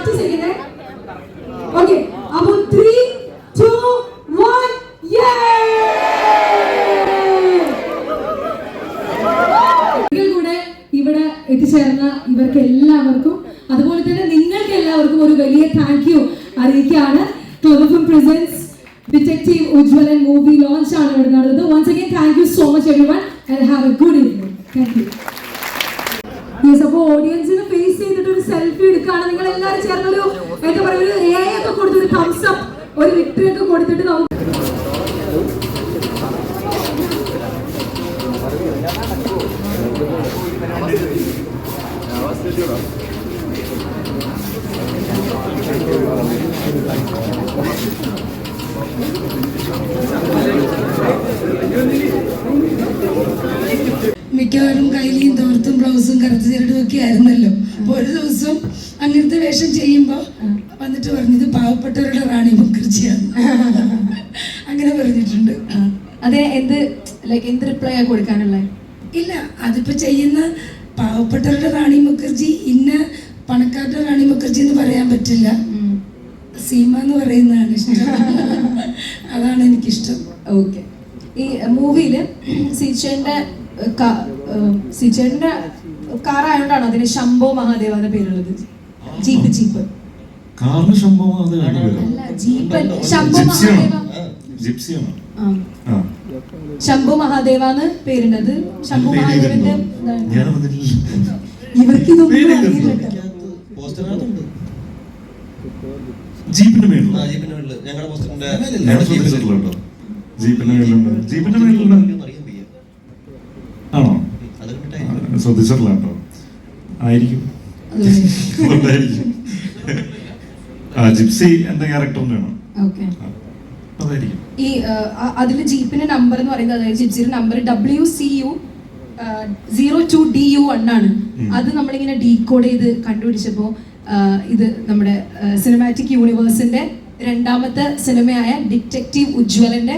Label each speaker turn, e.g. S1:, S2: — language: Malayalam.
S1: ഒറ്റ സെക്കൻഡ് ഓക്കെ അപ്പൊ ത്രീ ടു വൺ കൂടെ ഇവിടെ എത്തിച്ചേർന്ന ഇവർക്ക് എല്ലാവർക്കും അതുപോലെ തന്നെ നിങ്ങൾക്ക് എല്ലാവർക്കും ഒരു വലിയ താങ്ക് യു അറിയിക്കുകയാണ്. Club presents detective Ujwalan movie launch ആണ് ഇവിടെ നടന്നത്. Once again thank you so much everyone and have a good evening thank you yes അപ്പോൾ ഓഡിയൻസിന് ഫേസ് ചെയ്തിട്ട് ഒരു സെൽഫി എടുക്കുകയാണ്. നിങ്ങൾ എല്ലാവരും ചേർന്നൊരു എന്താ പറയുക ഒരു എ ഒക്കെ കൊടുത്തൊരു തംസ് അപ്പ് ഒരു വിക്ടറി ഒക്കെ കൊടുത്തിട്ട് നമുക്ക്
S2: മിക്കവാറും കൈലിയും തോർത്തും ബ്ലൗസും കറുത്ത ചിരടും ഒക്കെ ആയിരുന്നല്ലോ. അപ്പൊ ഒരു ദിവസം അങ്ങനത്തെ വേഷം ചെയ്യുമ്പോ വന്നിട്ട് പറഞ്ഞത് പാവപ്പെട്ടവരുടെ റാണി മുഖർജിയാണ്. അങ്ങനെ പറഞ്ഞിട്ടുണ്ട്.
S1: അതെ എന്ത് ലൈക്ക് എന്ത് റിപ്ലൈ ആ കൊടുക്കാനുള്ളത്
S2: ഇല്ല അതിപ്പോ ചെയ്യുന്ന പാവപ്പെട്ടവരുടെ റാണി മുഖർജി ഇന്ന പണക്കാരുടെ റാണി മുഖർജി എന്ന് പറയാൻ പറ്റില്ല. സീമ എന്ന് പറയുന്നതാണ് ഇഷ്ടം. അതാണ് എനിക്കിഷ്ടം.
S1: ഓക്കെ ഈ മൂവിയിൽ സീച്ചേന്റെ സീച്ചേന്റെ കാറായോണ്ടാണ്? അതിന് ശംഭോ മഹാദേവ എന്ന പേരുള്ളത്. Jeep jeep.
S3: കാറിന്
S1: ശംഭോ മഹാദേവ
S3: ജീപ്പ്.
S1: ശംഭോ
S3: മഹാദേവ.
S1: ശംഭു മഹാദേവ എന്ന് പേരുണ്ടത് ശംഭു മഹാദേവന്റെ ഇവർക്ക് ഇതൊന്നും. അറിയില്ല
S3: ജീപ്പിന്റെ മേളിൽ
S4: ജീപ്പിന്റെ
S3: മേളിലുണ്ട്. ജീപ്പിന്റെ മേളിലുണ്ട്
S4: അറിയാൻ വയ്യ
S3: ആണോ
S4: അത്
S3: ആ,
S4: കണ്ടിട്ടായിരിക്കും
S3: ശ്രദ്ധിച്ചിട്ടില്ല കേട്ടോ ആയിരിക്കും ആ ജിപ്സി എന്റെ അതായിരിക്കും.
S1: ഈ അതിൽ ജീപ്പിന്റെ നമ്പർ എന്ന് പറയുന്നത് അതായത് ജിപ്സിയുടെ number W C U zero two D U ആണ്. അത് നമ്മളിങ്ങനെ ഡീകോഡ് ചെയ്ത് കണ്ടുപിടിച്ചപ്പോ ഇത് നമ്മുടെ സിനിമാറ്റിക് യൂണിവേഴ്സിന്റെ രണ്ടാമത്തെ സിനിമയായ ഡിറ്റക്റ്റീവ് ഉജ്വലന്റെ